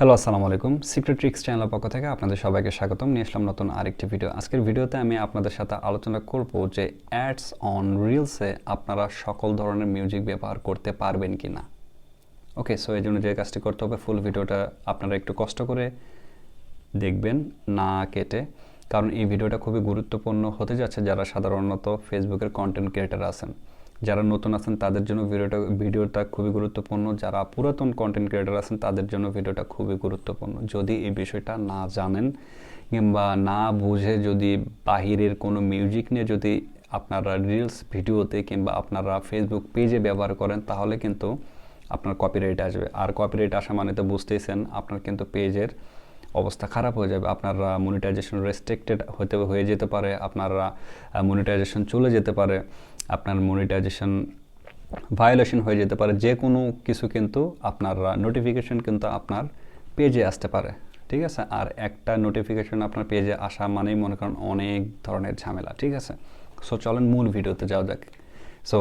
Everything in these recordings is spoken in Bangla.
হ্যালো আসসালামু আলাইকুম। সিক্রেট ট্রিক্স চ্যানেলের পক্ষ থেকে আপনাদের সবাইকে স্বাগতম। নিয়ে আসলাম নতুন আরেকটি ভিডিও আজকের ভিডিওতে আমি আপনাদের সাথে আলোচনা করব যে অ্যাডস অন রিলসে আপনারা সকল ধরনের মিউজিক ব্যবহার করতে পারবেন কি না ওকে সো এই জন্য যে কাজটি করতে হবে ফুল ভিডিওটা আপনারা একটু কষ্ট করে দেখবেন, না কেটে। কারণ এই ভিডিওটা খুবই গুরুত্বপূর্ণ হতে যাচ্ছে যারা সাধারণত ফেসবুকের কন্টেন্ট ক্রিয়েটার আছেন। যারা নতুন আছেন, তাদের জন্য ভিডিওটা ভিডিওটা খুবই গুরুত্বপূর্ণ। যারা পুরাতন কন্টেন্ট ক্রিয়েটার আছেন, তাদের জন্য ভিডিওটা খুবই গুরুত্বপূর্ণ। যদি এই বিষয়টা না জানেন কিংবা না বুঝে যদি বাহিরের কোনো মিউজিক নিয়ে যদি আপনারা রিলস ভিডিওতে কিংবা আপনারা ফেসবুক পেজে ব্যবহার করেন, তাহলে কিন্তু আপনার কপিরাইট আসবে। আর কপিরাইট আসা মানে তো বুঝতেইছেন আপনার কিন্তু পেজের অবস্থা খারাপ হয়ে যাবে। আপনারা মনিটাইজেশন রেস্ট্রিক্টেড হতে, হয়ে যেতে পারে, আপনারা মনিটাইজেশন চলে যেতে পারে। আপনার মনিটাইজেশন ভায়োলেশন হয়ে যেতে পারে। যে কোনো কিছু কিন্তু আপনার নোটিফিকেশন কিন্তু আপনার পেজে আসতে পারে। ঠিক আছে? আর একটা নোটিফিকেশন আপনার পেজে আসা মানেই মনে করেন অনেক ধরনের ঝামেলা। ঠিক আছে? সো চলেন মূল ভিডিওতে যাওয়া যাক। সো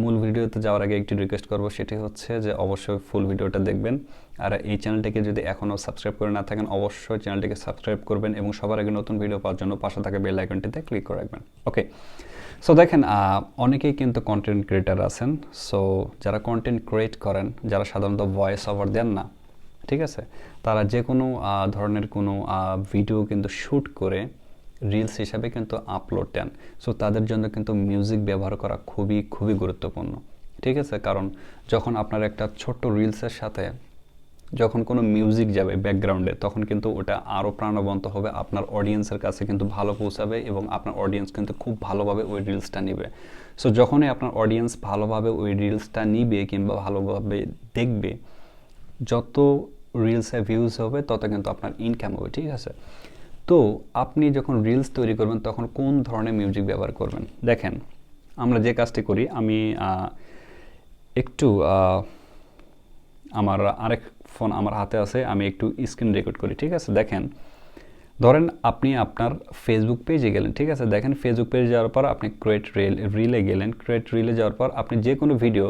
মূল ভিডিওতে যাওয়ার আগে একটি রিকোয়েস্ট করব, সেটি হচ্ছে যে অবশ্যই ফুল ভিডিওটা দেখবেন। আর এই চ্যানেলটিকে যদি এখনও সাবস্ক্রাইব করে না থাকেন, অবশ্যই চ্যানেলটিকে সাবস্ক্রাইব করবেন এবং সবার আগে নতুন ভিডিও পাওয়ার জন্য পাশে থাকা বেল আইকনটিতে ক্লিক করে রাখবেন। ওকে সো দেখেন অনেকেই কিন্তু কন্টেন্ট ক্রিয়েটার আছেন। সো যারা কন্টেন্ট ক্রিয়েট করেন, যারা সাধারণত ভয়েস ওভার দেন না, ঠিক আছে? তারা যে কোনো ধরনের কোনো ভিডিও কিন্তু শ্যুট করে রিলস হিসাবে কিন্তু আপলোড দেন। সো তাদের জন্য কিন্তু মিউজিক ব্যবহার করা খুবই খুবই গুরুত্বপূর্ণ। ঠিক আছে? কারণ যখন আপনার একটা ছোট্ট রিলসের সাথে যখন কোনো মিউজিক যাবে ব্যাকগ্রাউন্ডে তখন কিন্তু ওটা আরও প্রাণবন্ত হবে। আপনার অডিয়েন্সের কাছে কিন্তু ভালো পৌঁছাবে এবং আপনার অডিয়েন্স কিন্তু খুব ভালোভাবে ওই রিলসটা নিবে। সো যখনই আপনার অডিয়েন্স ভালোভাবে ওই রিলসটা নিবে কিংবা ভালোভাবে দেখবে, যত রিলসে ভিউজ হবে, তত কিন্তু আপনার ইনকাম হবে। ঠিক আছে? তো আপনি যখন রিলস তৈরি করবেন, তখন কোন ধরনের মিউজিক ব্যবহার করবেন? দেখেন, আমরা যে কাজটি করি, আমি একটু আমার আরেক ফোন আমার হাতে আছে, আমি একটু স্ক্রিন রেকর্ড করি, ঠিক আছে? দেখেন, ধরেন আপনি আপনার ফেসবুক পেজে গেলেন, ঠিক আছে? দেখেন ফেসবুক পেজে যাওয়ার পর আপনি ক্রিয়েট রিল রিলে গেলেন ক্রিয়েট রিলে যাওয়ার পর আপনি যে কোনো ভিডিও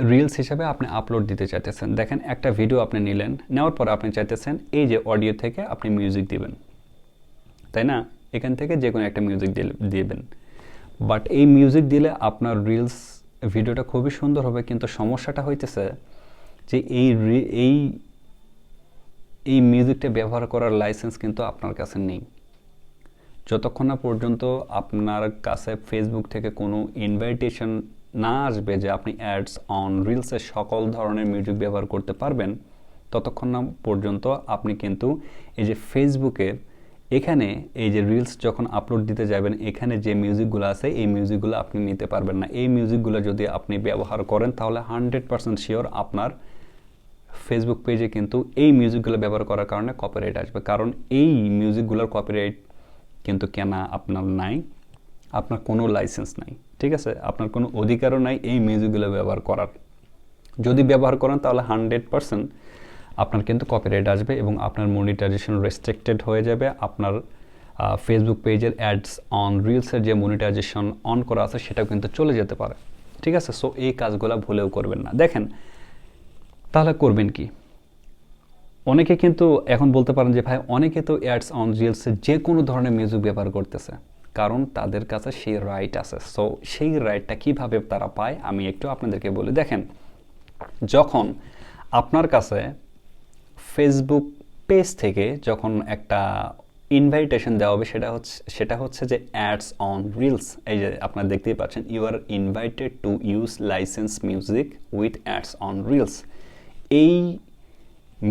রিলস হিসাবে আপনি আপলোড দিতে চাইতেছেন। দেখেন, একটা ভিডিও আপনি নিলেন, নেওয়ার পর আপনি চাইতেছেন এই যে অডিও থেকে আপনি মিউজিক দিবেন। তাই না? এখান থেকে যে কোনো একটা মিউজিক দিবেন। বাট এই মিউজিক দিলে আপনার রিলস ভিডিওটা খুবই সুন্দর হবে, কিন্তু সমস্যাটা হইতেছে যে এই এই এই মিউজিকটা ব্যবহার করার লাইসেন্স কিন্তু আপনার কাছে নেই। যতক্ষণ না পর্যন্ত আপনার কাছে ফেসবুক থেকে কোনো ইনভাইটেশন না আসবে যে আপনি অ্যাডস অন রিলসে সকল ধরনের মিউজিক ব্যবহার করতে পারবেন, ততক্ষণ না পর্যন্ত আপনি কিন্তু এই যে ফেসবুকের এখানে এই যে রিলস যখন আপলোড দিতে যাবেন, এখানে যে মিউজিকগুলো আছে, এই মিউজিকগুলো আপনি নিতে পারবেন না। এই মিউজিকগুলো যদি আপনি ব্যবহার করেন, তাহলে হান্ড্রেড পারসেন্ট শিওর আপনার ফেসবুক পেজে কিন্তু এই মিউজিকগুলো ব্যবহার করার কারণে কপিরাইট আসবে। কারণ এই মিউজিকগুলোর কপিরাইট কিন্তু কেনা আপনার নাই। আপনার কোনো লাইসেন্স নাই, ঠিক আছে? আপনার কোনো অধিকারও নাই এই মিউজিকগুলো ব্যবহার করার। যদি ব্যবহার করেন তাহলে হান্ড্রেড পারসেন্ট আপনার কিন্তু কপিরাইট আসবে এবং আপনার মনিটাইজেশন রেস্ট্রিক্টেড হয়ে যাবে। আপনার ফেসবুক পেজের অ্যাডস অন রিলসের যে মনিটাইজেশন অন করা আছে সেটাও কিন্তু চলে যেতে পারে, ঠিক আছে? সো এই কাজগুলো ভুলেও করবেন না। দেখেন, তাহলে করবেন কি? অনেকে কিন্তু এখন বলতে পারেন যে, ভাই, অনেকে তো অ্যাডস অন রিলসে যে কোনো ধরনের মিউজিক ব্যবহার করতেছে। কারণ তাদের কাছে সেই রাইট আছে। সো সেই রাইটটা কীভাবে তারা পায়, আমি একটু আপনাদেরকে বলি। দেখেন, যখন আপনার কাছে ফেসবুক পেজ থেকে যখন একটা ইনভাইটেশন দেওয়া হবে, সেটা হচ্ছে সেটা হচ্ছে যে অ্যাডস অন রিলস এই যে আপনারা দেখতেই পাচ্ছেন you are invited to use licence music with ads on reels এই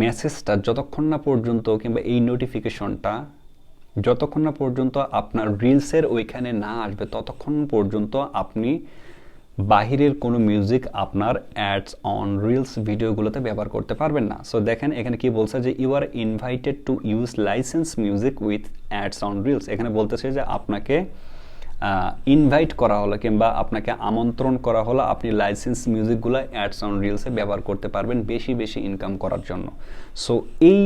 মেসেজটা যতক্ষণ না পর্যন্ত কিংবা এই নোটিফিকেশনটা যতক্ষণ না পর্যন্ত আপনার রিলসের ওইখানে না আসবে, ততক্ষণ পর্যন্ত আপনি বাহিরের কোনো মিউজিক আপনার অ্যাডস অন রিলস ভিডিওগুলোতে ব্যবহার করতে পারবেন না। সো দেখেন এখানে কি বলছে যে you are invited to use licence music with ads on reels এখানে বলতেছে যে, আপনাকে ইনভাইট করা হলো কিংবা আপনাকে আমন্ত্রণ করা হলো আপনি লাইসেন্স মিউজিকগুলো অ্যাডস অন রিলসে ব্যবহার করতে পারবেন বেশি বেশি ইনকাম করার জন্য। সো এই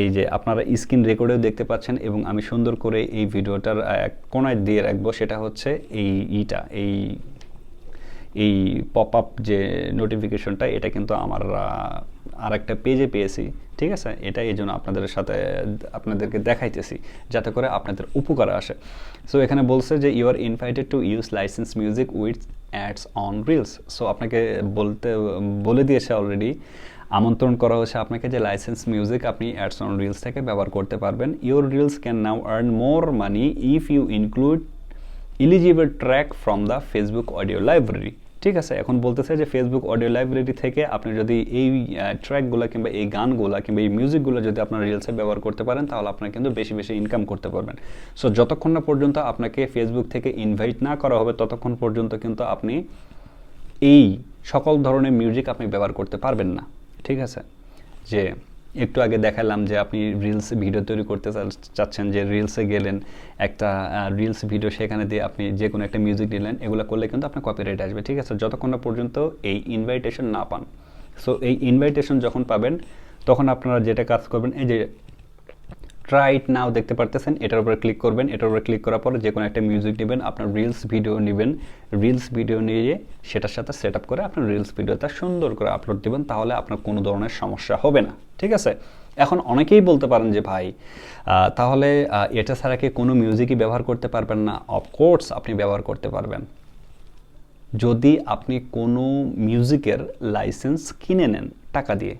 এই যে আপনারা স্ক্রিন রেকর্ডেও দেখতে পাচ্ছেন এবং আমি সুন্দর করে এই ভিডিওটার এক কোনায় দিয়ে রাখব, সেটা হচ্ছে এই ইটা, এই এই পপ আপ যে নোটিফিকেশনটা এটা কিন্তু আমার আর একটা পেজে পেয়েছি, ঠিক আছে? এটা এই জন্য আপনাদের সাথে, আপনাদেরকে দেখাইতেছি, যাতে করে আপনাদের উপকার আসে। সো এখানে বলছে যে you are invited to use licence music with ads on reels so আপনাকে বলতে, বলে দিয়েছে অলরেডি আমন্ত্রণ করা হয়েছে আপনাকে যে লাইসেন্স মিউজিক আপনি অ্যাডস অন রিলস থেকে ব্যবহার করতে পারবেন। Your reels can now earn more money if you include eligible track from the Facebook audio library ঠিক আছে, এখন বলতেছে যে ফেসবুক অডিও লাইব্রেরি থেকে আপনি যদি এই ট্র্যাকগুলো কিংবা এই গানগুলো কিংবা এই মিউজিকগুলো যদি আপনার রিলসে ব্যবহার করতে পারেন, তাহলে আপনার কিন্তু বেশি বেশি ইনকাম করতে পারবেন। সো যতক্ষণ না পর্যন্ত আপনাকে ফেসবুক থেকে ইনভাইট না করা হবে, ততক্ষণ পর্যন্ত কিন্তু আপনি এই সকল ধরনের মিউজিক আপনি ব্যবহার করতে পারবেন না। ঠিক আছে? যে একটু আগে দেখালাম যে আপনি রিলস ভিডিও তৈরি করতে চাচ্ছেন যে রিলসে গেলেন, একটা রিলস ভিডিও সেখানে দিয়ে আপনি যে কোনো একটা মিউজিক নিলেন, এগুলো করলে কিন্তু আপনার কপিরাইট আসবে, ঠিক আছে? যতক্ষণ না পর্যন্ত এই ইনভাইটেশন না পান। সো এই ইনভাইটেশন যখন পাবেন, তখন আপনারা যেটা কাজ করবেন, এই যে ট্রাইট নাও দেখতে পারতেছেন, এটার উপরে ক্লিক করবেন, এটার উপরে ক্লিক করার পরে যে কোনো একটা মিউজিক নেবেন, আপনার রিলস ভিডিও নেবেন। রিলস ভিডিও নিয়ে সেটার সাথে সেট করে আপনার রিলস ভিডিওটা সুন্দর করে আপলোড দেবেন, তাহলে আপনার কোনো ধরনের সমস্যা হবে না। ঠিক আছে? এখন অনেকেই বলতে পারেন যে, ভাই তাহলে এটা ছাড়া কি কোনো মিউজিকই ব্যবহার করতে পারবেন না? অফকোর্স আপনি ব্যবহার করতে পারবেন। যদি আপনি কোনো মিউজিকের লাইসেন্স কিনে নেন টাকা দিয়ে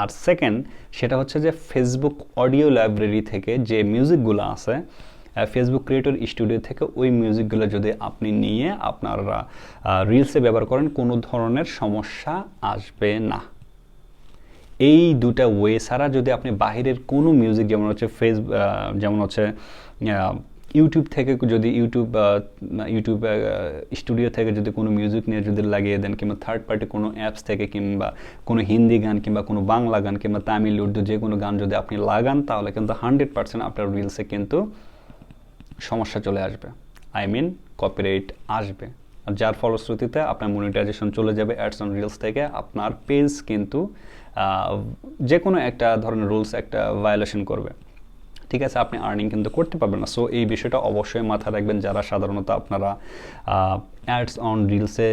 আর সেকেন্ড সেটা হচ্ছে যে ফেসবুক অডিও লাইব্রেরি থেকে যে মিউজিকগুলো আছে ফেসবুক ক্রিয়েটর স্টুডিও থেকে ওই মিউজিকগুলো যদি আপনি নিয়ে আপনার রিলসে ব্যবহার করেন, কোনো ধরনের সমস্যা আসবে না। এই দুটা ওয়ে ছাড়া যদি আপনি বাহিরের কোনো মিউজিক যেমন হচ্ছে ফেস যেমন হচ্ছে ইউটিউব থেকে যদি ইউটিউব ইউটিউব স্টুডিও থেকে যদি কোনো মিউজিক নিয়ে যদি লাগিয়ে দেন, কিংবা থার্ড পার্টি কোনো অ্যাপস থেকে, কিংবা কোনো হিন্দি গান, কিংবা কোনো বাংলা গান, কিংবা তামিল উর্দু যে কোনো গান যদি আপনি লাগান, তাহলে কিন্তু হান্ড্রেড পার্সেন্ট আপনার রিলসে কিন্তু সমস্যা চলে আসবে। আই মিন কপিরাইট আসবে। আর যার ফলশ্রুতিতে আপনার মনিটাইজেশন চলে যাবে অ্যাডস অন রিলস থেকে, আপনার পেজ কিন্তু যে কোনো একটা ধরনের রুলস একটা ভায়োলেশন করবে। ঠিক আছে, আপনি আর্নিং কিন্তু করতে পারবেন না। সো এই বিষয়টা অবশ্যই মাথায় রাখবেন যারা সাধারণত আপনারা অ্যাডস অন রিলসে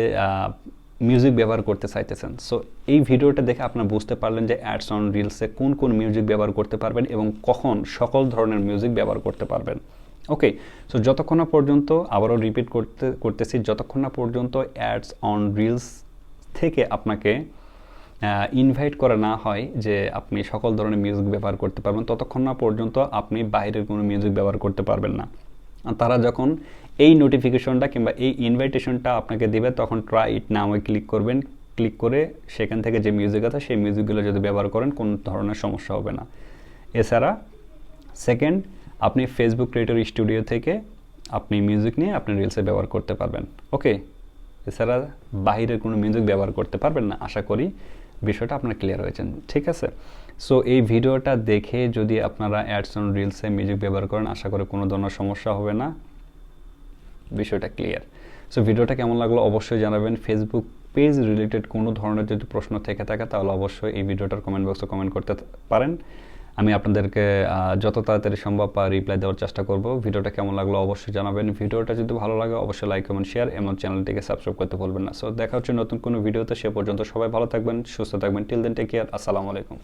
মিউজিক ব্যবহার করতে চাইতেছেন। সো এই ভিডিওটা দেখে আপনারা বুঝতে পারলেন যে অ্যাডস অন রিলসে কোন কোন মিউজিক ব্যবহার করতে পারবেন এবং কখন সকল ধরনের মিউজিক ব্যবহার করতে পারবেন। ওকে সো যতক্ষণ না পর্যন্ত, আবারও রিপিট করতে, করতেছি, যতক্ষণ না পর্যন্ত অ্যাডস অন রিলস থেকে আপনাকে ইনভাইট করা না হয় যে আপনি সকল ধরনের মিউজিক ব্যবহার করতে পারবেন, ততক্ষণ না পর্যন্ত আপনি বাইরের কোনো মিউজিক ব্যবহার করতে পারবেন না। তারা যখন এই নোটিফিকেশনটা কিংবা এই ইনভাইটেশনটা আপনাকে দেবে, তখন ট্রাই ইট নামে ক্লিক করবেন। ক্লিক করে সেখান থেকে যে মিউজিক আছে, সেই মিউজিকগুলো যদি ব্যবহার করেন, কোনো ধরনের সমস্যা হবে না। এছাড়া সেকেন্ড আপনি ফেসবুক ক্রিয়েটর স্টুডিও থেকে আপনি মিউজিক নিয়ে আপনি রিলসে ব্যবহার করতে পারবেন। ওকে এছাড়া বাহিরের কোনো মিউজিক ব্যবহার করতে পারবেন না, আশা করি। বিষয়টা আপনার ক্লিয়ার হয়েছেন, ঠিক আছে? সো এই ভিডিওটা দেখে যদি আপনারা অ্যাডস অন রিলসে মিউজিক ব্যবহার করেন, আশা করি কোনো ধরনের সমস্যা হবে না। বিষয়টা ক্লিয়ার সো ভিডিওটা কেমন লাগল অবশ্যই জানাবেন। ফেসবুক পেজ রিলেটেড কোনো ধরনের যদি প্রশ্ন থেকে থাকে, তাহলে অবশ্যই এই ভিডিওটার কমেন্ট বক্সে কমেন্ট করতে পারেন। আমি আপনাদেরকে যত তাড়াতাড়ি সম্ভব রিপ্লাই দেওয়ার চেষ্টা করব। ভিডিওটা কেমন লাগল অবশ্যই জানাবেন। ভিডিওটা যদি ভালো লাগে, অবশ্যই লাইক কমেন্ট শেয়ার এবং চ্যানেলটিকে সাবস্ক্রাইব করতে ভুলবেন না। সো দেখা হচ্ছে নতুন কোনো ভিডিওতে, সে পর্যন্ত সবাই ভালো থাকবেন, সুস্থ থাকবেন। টিল দেন টেক কেয়ার আসসালামু আলাইকুম।